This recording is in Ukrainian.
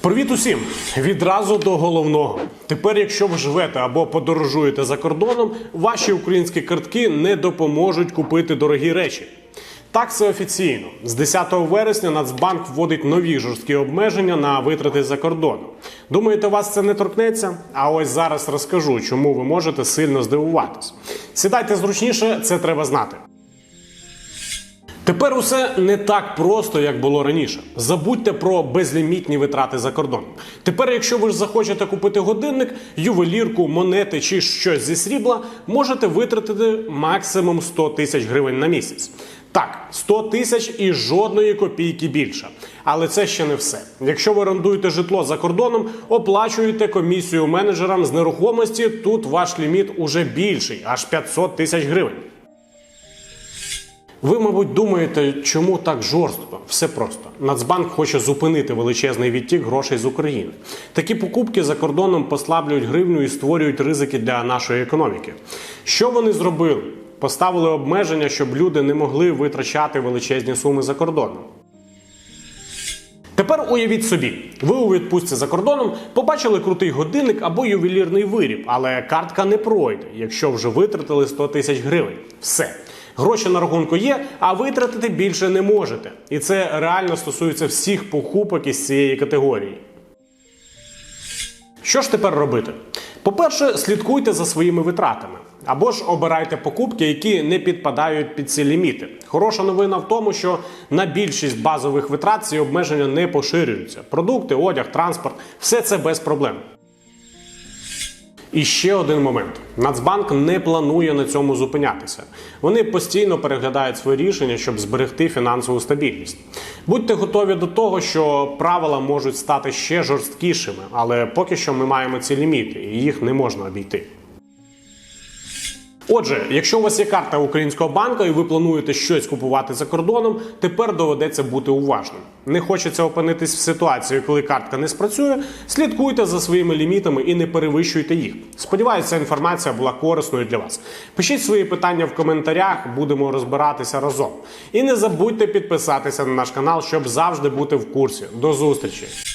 Привіт усім! Відразу до головного. Тепер, якщо ви живете або подорожуєте за кордоном, ваші українські картки не допоможуть купити дорогі речі. Так, це офіційно. З 10 вересня Нацбанк вводить нові жорсткі обмеження на витрати за кордоном. Думаєте, вас це не торкнеться? А ось зараз розкажу, чому ви можете сильно здивуватись. Сідайте зручніше, це треба знати. Тепер усе не так просто, як було раніше. Забудьте про безлімітні витрати за кордоном. Тепер, якщо ви ж захочете купити годинник, ювелірку, монети чи щось зі срібла, можете витратити максимум 100 тисяч гривень на місяць. Так, 100 тисяч і жодної копійки більше. Але це ще не все. Якщо ви орендуєте житло за кордоном, оплачуєте комісію менеджерам з нерухомості. Тут ваш ліміт уже більший, аж 500 тисяч гривень. Ви, мабуть, думаєте, чому так жорстко? Все просто. Нацбанк хоче зупинити величезний відтік грошей з України. Такі покупки за кордоном послаблюють гривню і створюють ризики для нашої економіки. Що вони зробили? Поставили обмеження, щоб люди не могли витрачати величезні суми за кордоном. Тепер уявіть собі, ви у відпустці за кордоном побачили крутий годинник або ювелірний виріб, але картка не пройде, якщо вже витратили 100 тисяч гривень. Все. Гроші на рахунку є, а витратити більше не можете. І це реально стосується всіх покупок із цієї категорії. Що ж тепер робити? По-перше, слідкуйте за своїми витратами. Або ж обирайте покупки, які не підпадають під ці ліміти. Хороша новина в тому, що на більшість базових витрат ці обмеження не поширюються. Продукти, одяг, транспорт все це без проблем. І ще один момент: Нацбанк не планує на цьому зупинятися. Вони постійно переглядають свої рішення, щоб зберегти фінансову стабільність. Будьте готові до того, що правила можуть стати ще жорсткішими, але поки що ми маємо ці ліміти, і їх не можна обійти. Отже, якщо у вас є карта українського банку і ви плануєте щось купувати за кордоном, тепер доведеться бути уважним. Не хочеться опинитись в ситуації, коли картка не спрацює. Слідкуйте за своїми лімітами і не перевищуйте їх. Сподіваюся, інформація була корисною для вас. Пишіть свої питання в коментарях, будемо розбиратися разом. І не забудьте підписатися на наш канал, щоб завжди бути в курсі. До зустрічі!